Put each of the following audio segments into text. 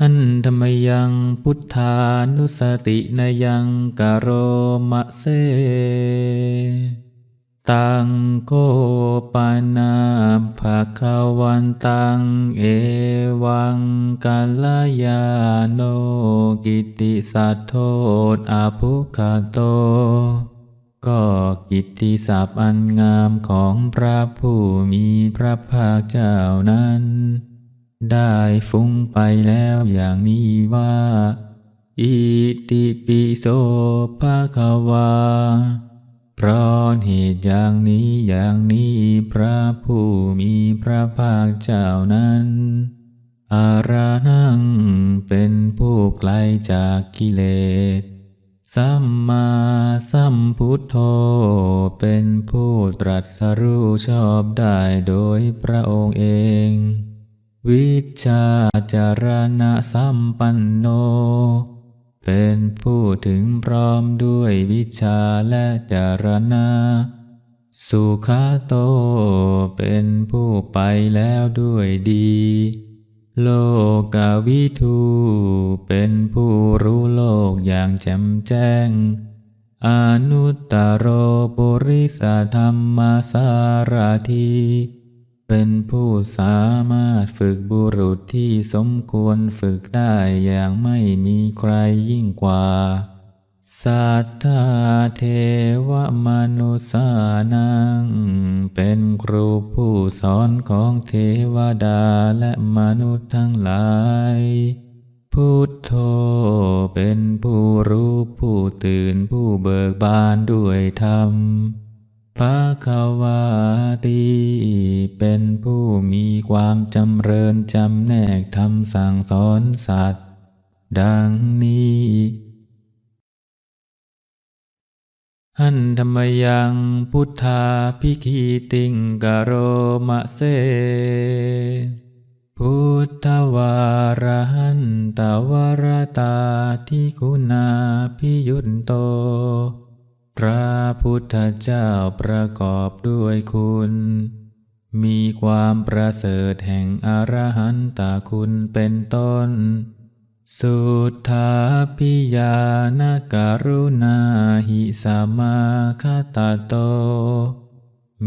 อันธรรมยังพุทธานุสตินยังกโรมะเสตังโกปานาภาคาวันตังเอวังกัลยาโนกิติสัทโทษอาภุคาโต ก็กิตติศัพท์อันงามของพระผู้มีพระภาคเจ้านั้น ได้ฟุ้งไปแล้วอย่างนี้ว่า อิติปิโสภะคะวา เพราะเหตุอย่างนี้อย่างนี้พระผู้มีพระภาคเจ้านั้นอารานังเป็นผู้ไกลจากกิเลส สัมมาสัมพุทโธ เป็นผู้ตรัสรู้ชอบได้โดยพระองค์เอง วิชาจารณะสัมปันโน เป็นผู้ถึงพร้อมด้วยวิชาและจารณะ สุขาโต เป็นผู้ไปแล้วด้วยดี โลกาวิทู เป็นผู้รู้โลกอย่างแจ่มแจ้ง อนุตตโรปุริสธรรมสารที เป็นผู้สามารถฝึกบุรุษที่สมควรฝึกได้อย่างไม่มีใครยิ่งกว่า สัทธาเทวมนุษานัง เป็นครูผู้สอนของเทวดาและมนุษย์ทั้งหลาย พุทโธเป็นผู้รู้ผู้ตื่นผู้เบิกบานด้วยธรรม ภาคาวาตีเป็นผู้มีความจำเริญจำแนกทำสั่งสอนสัตว์ ดังนี้หันธรรมยังพุทธาพิคีติงกโรมะเสพุทธวารหันตวรตาที่คุณาพิยุตโต พระพุทธเจ้าประกอบด้วยคุณ มีความประเสริฐแห่งอรหันตคุณเป็นต้น สุทธาพิยานการุณาหิสามาคตาโต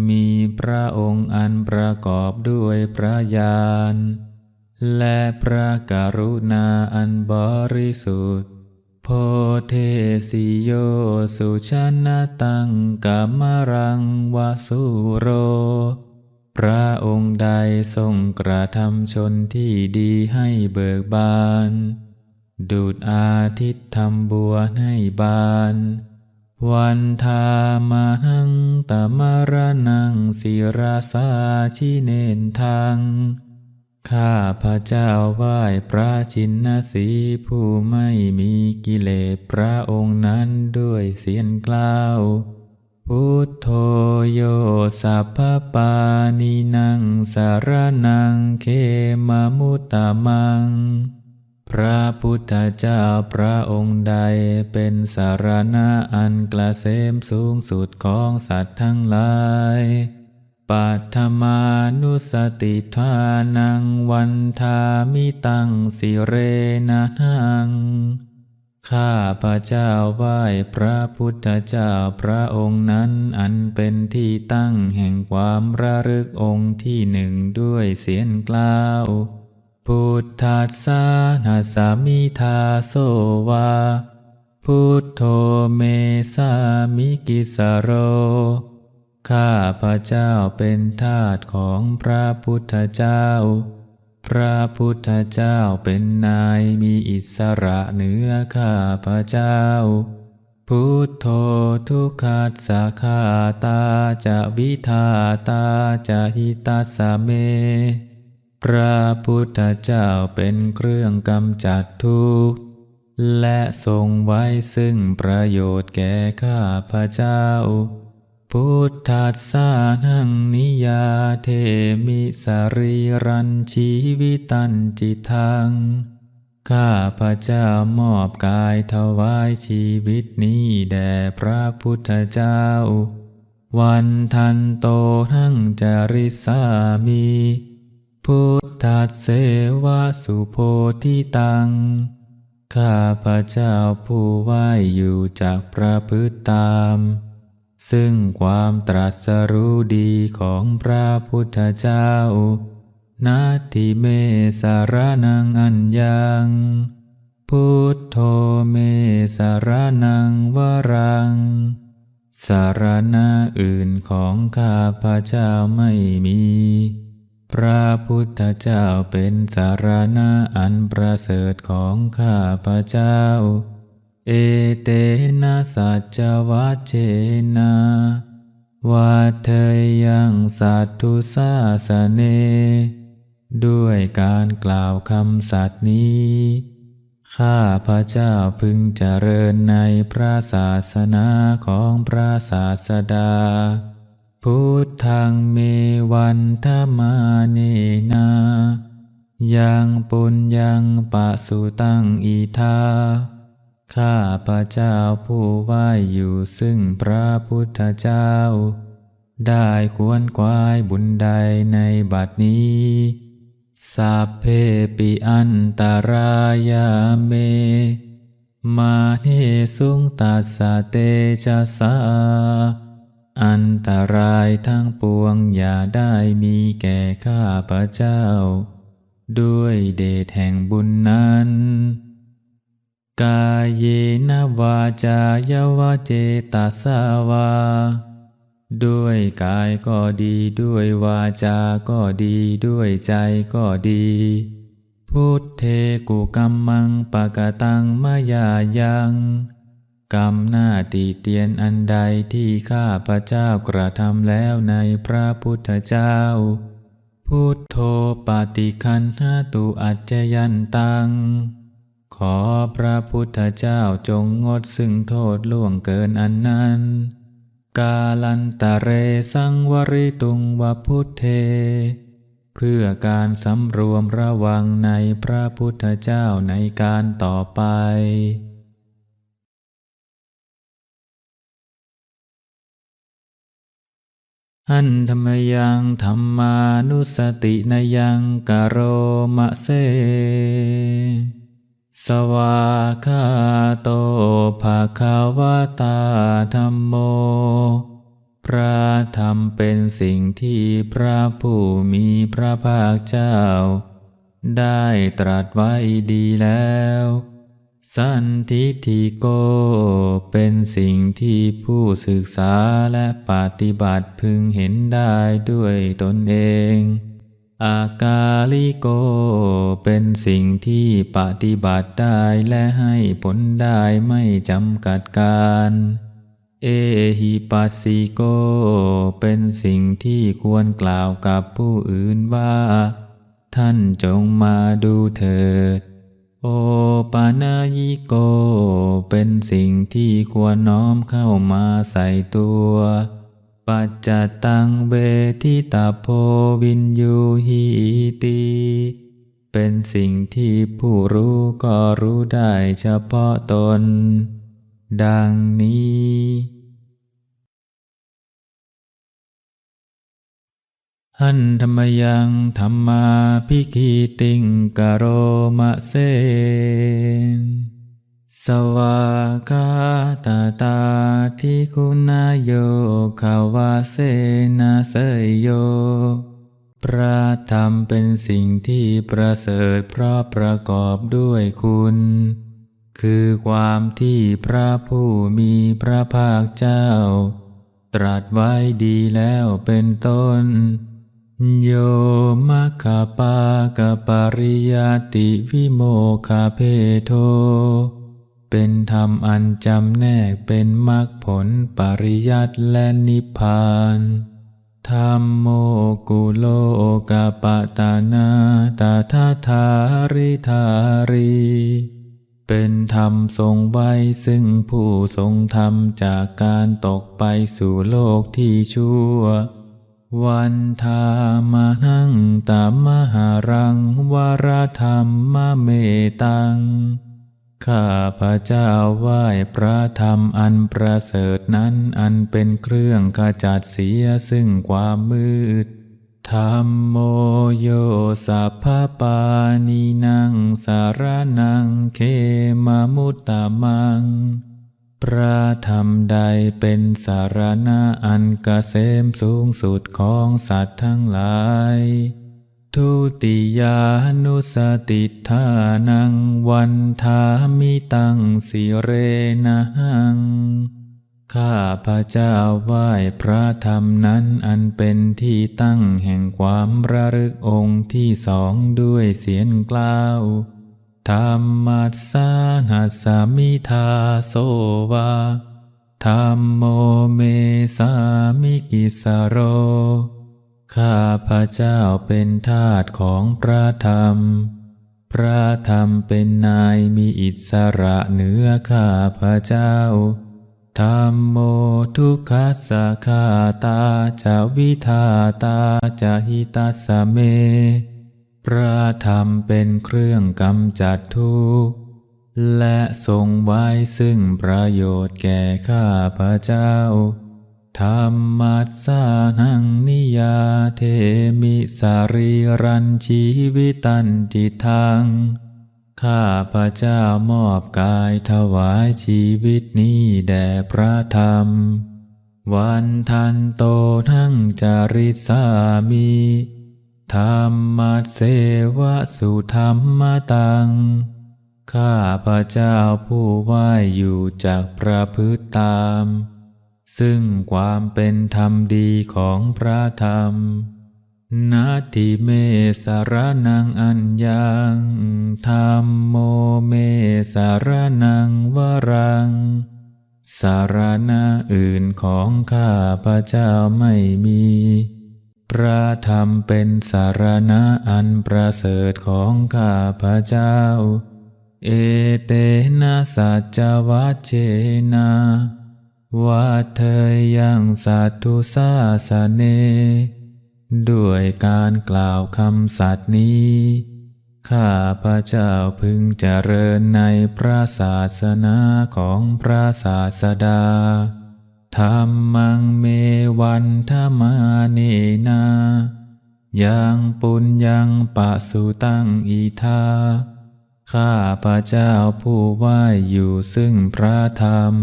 มีพระองค์อันประกอบด้วยพระญาณและพระกรุณาอันบริสุทธิ โพเทสิโยสุชนะตังกามรังวาสุโร พระองค์ใดทรงกระทำชนที่ดีให้เบิกบานดุดอาทิตย์ทำบัวให้บาน วันทามาหังตมรนังศิราสาชิเนนทัง ข้าพระเจ้าไหว้พระจินนสีผู้ไม่มีกิเลสพระองค์นั้นด้วยเสียงกล่าว พุทโธโยสัพพปานินังสารนังเขมามุตตามัง พระพุทธเจ้าพระองค์ใดเป็นสารณะอันกระเสมสูงสุดของสัตว์ทั้งหลาย ปัทมานุสติทานังวันทามิตังสิเรนะนัง ข้าพระเจ้าไหว้พระพุทธเจ้าพระองค์นั้นอันเป็นที่ตั้งแห่งความระลึกองค์ที่หนึ่งด้วยเสียงกล่าว พุทธัสสะนาสามิทาโสวา พุทโธเมสามิกิสโร ข้าพระเจ้าเป็นทาสของพระพุทธเจ้า พระพุทธเจ้าเป็นนายมีอิสระเหนือข้าพระเจ้า พุทโธทุกขัสสะขาตาจะวิทาตาจะหิตัสเม พระพุทธเจ้าเป็นเครื่องกำจัดทุกข์ และทรงไว้ซึ่งประโยชน์แก่ข้าพระเจ้า พุทธัสสานังนิยาเทมิสรีรันชีวิตันจิทัง ข้าพระเจ้ามอบกายถวายชีวิตนี้แด่พระพุทธเจ้า วันทันโตทั้งจริสามี พุทธัสเสวะสุโพธิตัง ข้าพระเจ้าผู้ไหวอยู่จากประพฤติตาม ซึ่งความตรัสรู้ดีของพระพุทธเจ้า นาทิเมสารนังอัญญัง พุทโธเมสารนังวรัง สารณะอื่นของข้าพระเจ้าไม่มี พระพุทธเจ้าเป็นสารณะอันประเสริฐของข้าพระเจ้า เอเตนะสัจวัจเจนะวัเทยังสัตทุสาสเน ด้วยการกล่าวคำสัตย์นี้ ข้าพระเจ้าพึงเจริญในพระศาสนาของพระศาสดา พุทธังเมวันธมาเนนายังปุญยังปะสุตังอีทา ข้าพระเจ้าผู้ไหวอยู่ซึ่งพระพุทธเจ้า ได้ควรควายบุญใดในบัดนี้สัพเพปิอันตรายาเม มาเนสุงตัสสะเตจะสาอันตรายทั้งปวงอย่าได้มีแก่ข้าพระเจ้า ด้วยเดชแห่งบุญนั้น กายเยนวาจายวเจตสาวา ด้วยกายก็ดีด้วยวาจาก็ดีด้วยใจก็ดี พุทเทกุกรรมังปะกะตังมายายังกรรมหน้าติเตียนอันใดที่ข้าพระเจ้ากระทำแล้วในพระพุทธเจ้า พุทโธปาติคันหาตุอัจจยันตัง ขอพระพุทธเจ้าจงงดซึ่งโทษล่วงเกินอันนั้น กาลันตะเรสังวริตุงวพุทเท เพื่อการสำรวมระวังในพระพุทธเจ้าในการต่อไปหันธรรมยังธรรมานุสตินยังกโรมะเซ สวาคาโตภาคาวตาธรรมโม พระธรรมเป็นสิ่งที่พระผู้มีพระภาคเจ้า ได้ตรัสไว้ดีแล้ว สันทิทิโกเป็นสิ่งที่ผู้ศึกษาและปฏิบัติพึงเห็นได้ด้วยตนเอง อากาลิโก เป็นสิ่งที่ปฏิบัติได้และให้ผลได้ไม่จำกัดการ เอหิปัสสิโก เป็นสิ่งที่ควรกล่าวกับผู้อื่นว่า ท่านจงมาดูเถิด โอปานายิโก เป็นสิ่งที่ควรน้อมเข้ามาใส่ตัว ปัจจตังเวทิตาโพวินยูหิติเป็นสิ่งที่ผู้รู้ก็รู้ได้เฉพาะตน ดังนี้หันธรรมยังธรรมาพิกีติงกโรมะเซน สวากาตาตาทิคุณโยขาวาเสนาเสยโย พระธรรมเป็นสิ่งที่ประเสริฐเพราะประกอบด้วยคุณ คือความที่พระผู้มีพระภาคเจ้า ตรัสไว้ดีแล้วเป็นต้น โยมัคคปากปริยติวิโมคาเพโท เป็นธรรมอันจำแนกเป็นมรรคผลปริยัติและนิพพานธรรมโมกุโลกาปตานาตาทาทาริทารี เป็นธรรมทรงไว้ซึ่งผู้ทรงธรรมจากการตกไปสู่โลกที่ชั่ว วันธามหังตามหารังวรธรรมมเมตัง ข้าพระเจ้าไหว้พระธรรมอันประเสริฐนั้นอันเป็นเครื่องขจัดเสียซึ่งความมืดธรรมโมโยสัพพปานินังสารนังเคมามุตตมัง พระธรรมใดเป็นสารณะอันกเกษมสูงสุดของสัตว์ทั้งหลาย ทุติยานุสติทานังวันทามิตังสิเรนัง ข้าพระเจ้าไหว้พระธรรมนั้นอันเป็นที่ตั้งแห่งความระลึกองค์ที่สองด้วยเสียงกล่าวธรรมัสสานัสมิทาโสวาธรรมโมเมสามิกิสโร ข้าพระเจ้าเป็นทาสของพระธรรม พระธรรมเป็นนายมีอิสระเหนือข้าพระเจ้า ธรรมโมทุกขัสสะขาตาจะวิทาตาจะหิตัสเม พระธรรมเป็นเครื่องกำจัดทุกข์ และทรงไว้ซึ่งประโยชน์แก่ข้าพระเจ้า ธรรมัสสานังนิยาเทมิสารีรันชีวิตันติทังข้าพระเจ้ามอบกายถวายชีวิตนี้แด่พระธรรม วันทันโตทั้งจาริสามีธรรมัสเสวะสุธรรมตัง ข้าพระเจ้าผู้ไหวอยู่จากประพฤติตาม ซึ่งความเป็นธรรมดีของพระธรรม นาทิเมสารนังอัญญังธรรมโมเมสารนังวรัง สารณะอื่นของข้าพระเจ้าไม่มี พระธรรมเป็นสารณะอันประเสริฐของข้าพระเจ้า เอเตนะสัจวัชเชนะ วัดเธยยังสัตตุสาสเน ด้วยการกล่าวคำสัตย์นี้ ข้าพระเจ้าพึงเจริญในพระศาสนาของพระศาสดาธรรมังเมวันธมาเนนายังปุญญังปะสุตังอีทาข้าพระเจ้าผู้ไหว้อยู่ซึ่งพระธรรม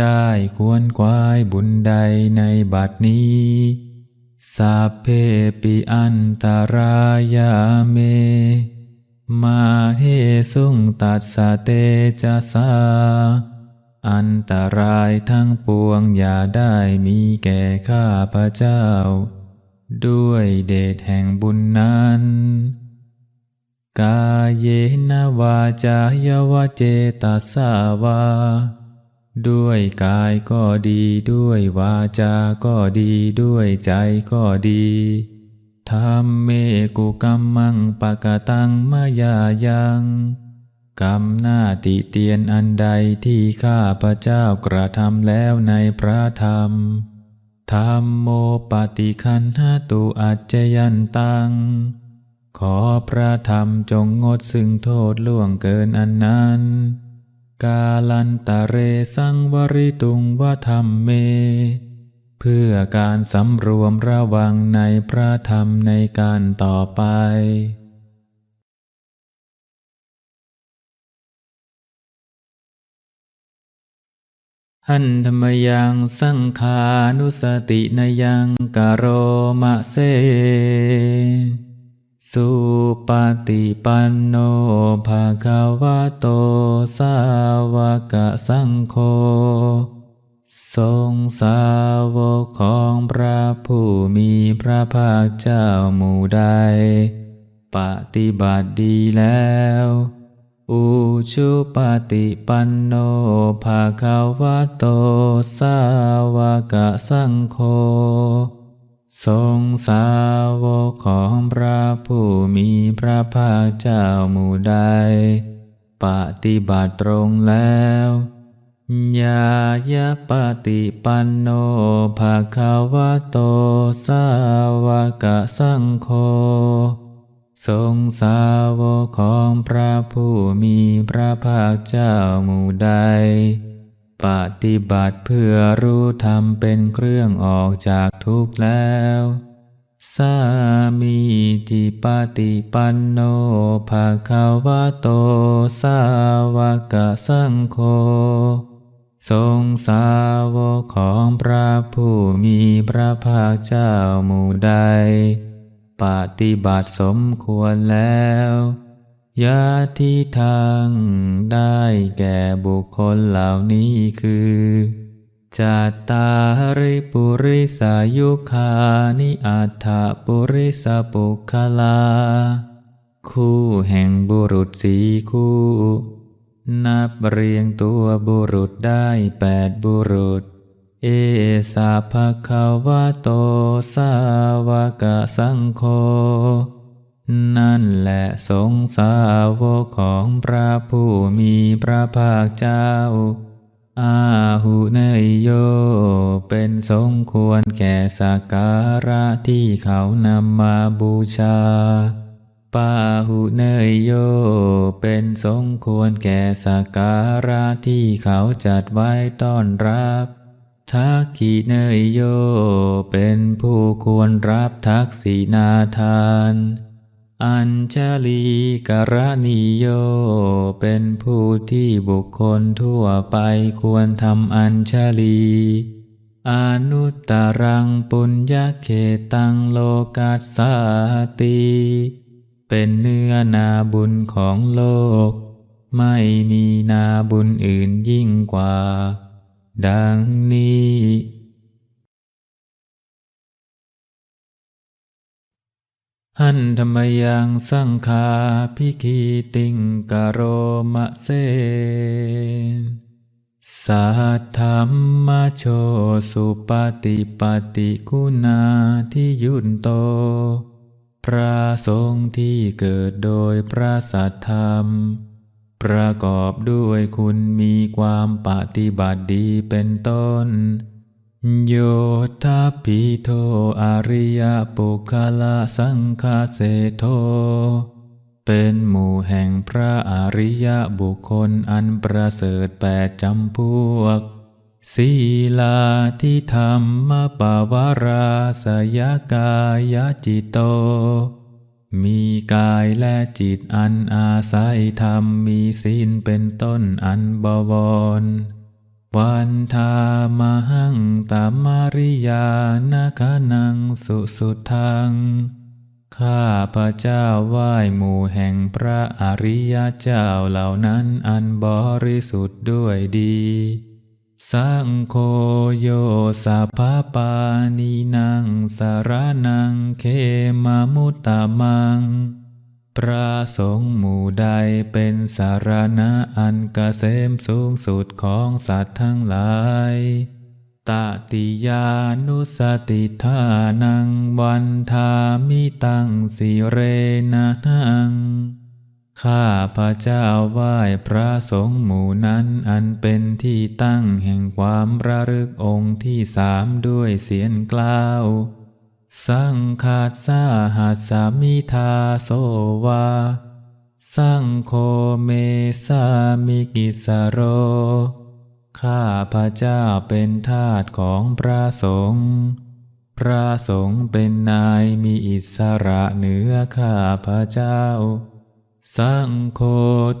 ได้ควรควายบุญใดในบัดนี้สัพเพปิอันตรายาเม มาเฮสุงตัสสเตจะสา อันตรายทั้งปวงอย่าได้มีแก่ข้าพระเจ้า ด้วยเดชแห่งบุญนั้น กายเยนวาจายวเจตสาวา ด้วยกายก็ดีด้วยวาจาก็ดีด้วยใจก็ดีธรรมเมกุกรรมังปะกะตังมายายังกรรมหน้าติเตียนอันใดที่ข้าพระเจ้ากระทำแล้วในพระธรรมธรรมโมปฏิคันหตุอัจจยันตัง ขอพระธรรมจงงดซึ่งโทษล่วงเกินอันนั้น กาลันตะเรสังวริตุงวธรรมเม เพื่อการสำรวมระวังในพระธรรมในการต่อไป หันธรรมยังสังขานุสตินยังกโรมะเซ สุปฏิปันโนภาคาวะโตสาวกสังโฆทรงสาวกของพระผู้มีพระภาคเจ้าหมู่ใด ปฏิบัติดีแล้ว อุชุปฏิปันโนภาคาวะโตสาวกสังโฆ ทรงสาวกของพระผู้มีพระภาคเจ้าหมู่ใด ปฏิบัติตรงแล้วยายะปฏิปันโนภาคาวะโต สาวกสังโฆทรงสาวกของพระผู้มีพระภาคเจ้าหมู่ใด ปฏิบัติเพื่อรู้ธรรมเป็นเครื่องออกจาก ทุกข์แล้ว สามีจิปฏิปันโนภาคาวะโต สาวกสังโฆทรงสาวกของพระผู้มีพระภาคเจ้าหมู่ใด ปฏิบัติสมควรแล้วยาที่ทางได้แก่บุคคลเหล่านี้คือ จัตตาริปุริสายุคานิอัฏฐปุริสปุคลา คู่แห่งบุรุษสีคู่ นับเรียงตัวบุรุษได้แปดบุรุษ เอสาภควะโตสาวกสังโฆนั่นแหละสงสาวกของพระผู้มีพระภาคเจ้า อาหุเนยโย เป็นสมควรแก่สักการะที่เขานำมาบูชา ปาหุเนยโย เป็นสมควรแก่สักการะที่เขาจัดไว้ต้อนรับทักขีเนยโย เป็นผู้ควรรับทักษินาทาน อัญชลีกรณีโย เป็นผู้ที่บุคคลทั่วไปควรทำอัญชลีอนุตตรังปุญญเขตังโลกัสสาติ เป็นเนื้อนาบุญของโลก ไม่มีนาบุญอื่นยิ่งกว่า ดังนี้ หันธรรมยังสังคาพิกีติงกโรมะเซสัทธรรมโชสุปฏิปฏิคุณาที่ยุนโต พระสงฆ์ที่เกิดโดยพระสัทธรรม ประกอบด้วยคุณมีความปฏิบัติดีเป็นต้น โยธาปิโทอริยปุคละสังคาเสโท เป็นหมู่แห่งพระอริยบุคคลอันประเสริฐแปดจำพวก ศีลาที่ธรรมปาวาราสยกายจิตโต มีกายและจิตอันอาศัยธรรมมีศีลเป็นต้นอันบวร วันทามหังตามาริยานาคานังสุสุทัง ข้าพระเจ้าไหว้หมู่แห่งพระอริยเจ้าเหล่านั้นอันบริสุทธิ์ด้วยดีสังโฆโยสัพพปานีนังสารนังเคมามุตตามัง พระสงฆ์หมู่ใดเป็นสารณะอันเกษมสูงสุดของสัตว์ทั้งหลายตติยานุสติทานังวันทามิตังสิเรนะนัง ข้าพระเจ้าไหว้พระสงฆ์หมู่นั้นอันเป็นที่ตั้งแห่งความระลึกองค์ที่สามด้วยเสียงกล่าว สังฆาสาหัสสามิทาโสวา สังโฆเมสามิกิสโร ข้าพระเจ้าเป็นทาสของพระสงฆ์ พระสงฆ์เป็นนายมีอิสระเหนือข้าพระเจ้า สังโฆ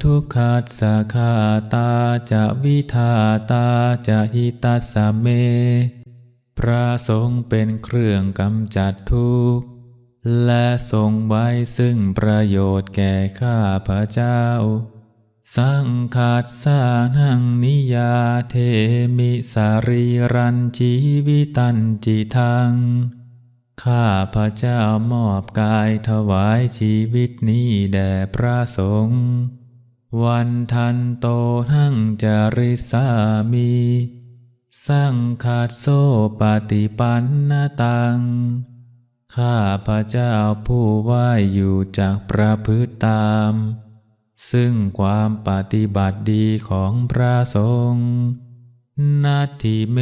ทุกขัสสะขาตาจะวิทาตาจะหิตัสเม พระสงฆ์เป็นเครื่องกำจัดทุกข์ และทรงไว้ซึ่งประโยชน์แก่ข้าพระเจ้า สังขาดสานังนิยาเทมิสารีรันชีวิตันจิทัง ข้าพระเจ้ามอบกายถวายชีวิตนี้แด่พระสงฆ์ วันทันโตทั้งจาริสามี สังขาดโซปฏิปันนตัง ข้าพระเจ้าผู้ไหว้อยู่จากประพฤติตาม ซึ่งความปฏิบัติดีของพระสงฆ์นาทิเม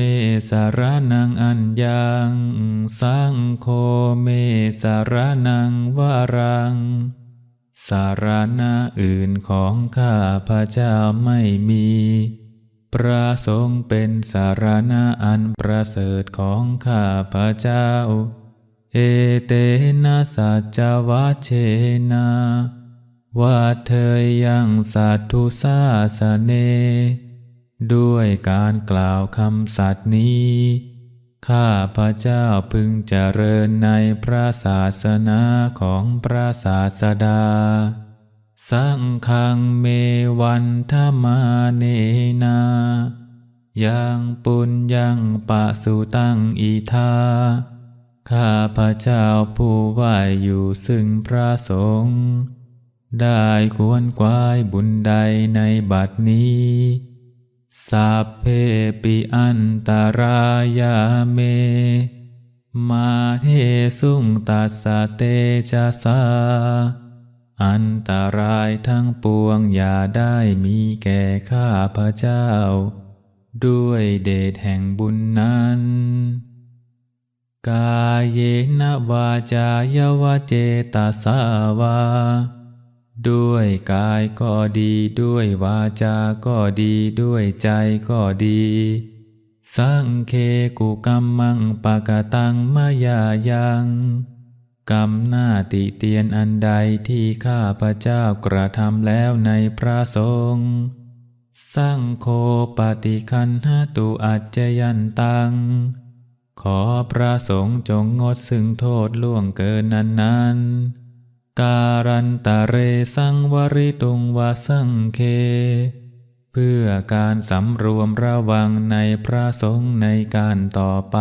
สารนังอัญญังสังโฆเมสารนังวารัง สารณะอื่นของข้าพระเจ้าไม่มี พระสงฆ์เป็นสารณะอันประเสริฐของข้าพระเจ้า เอเตนะสัจวัชเชนะว่าเธอยังสัตทุสาสเน ด้วยการกล่าวคำสัตย์นี้ ข้าพระเจ้าพึงเจริญในพระศาสนาของพระศาสดา สังฆังเมวันธมาเนนา ยังปุญยังปะสุตังอีทาข้าพระเจ้าผู้ไหวอยู่ซึ่งพระสงฆ์ได้ควรกวายบุญใดในบัดนี้สัพเพปิอันตรายาเม มาเทสุงตัสสะเตจาสา อันตรายทั้งปวงอย่าได้มีแก่ข้าพระเจ้า ด้วยเดชแห่งบุญนั้น กายเยนะวาจายวเจตาสาวา ด้วยกายก็ดีด้วยวาจาก็ดีด้วยใจก็ดีสังเคกุกรรมังปะกะตังมายายัง กรรมหน้าติเตียนอันใดที่ข้าพระเจ้ากระทำแล้วในพระสงฆ์สังโฆปฏิคันหตุอัจจยันตัง ขอพระสงฆ์จงงดซึ่งโทษล่วงเกินนั้นนั้นการันตะเรสังวริตุงวาสังเค เพื่อการสำรวมระวังในพระสงฆ์ในการต่อไป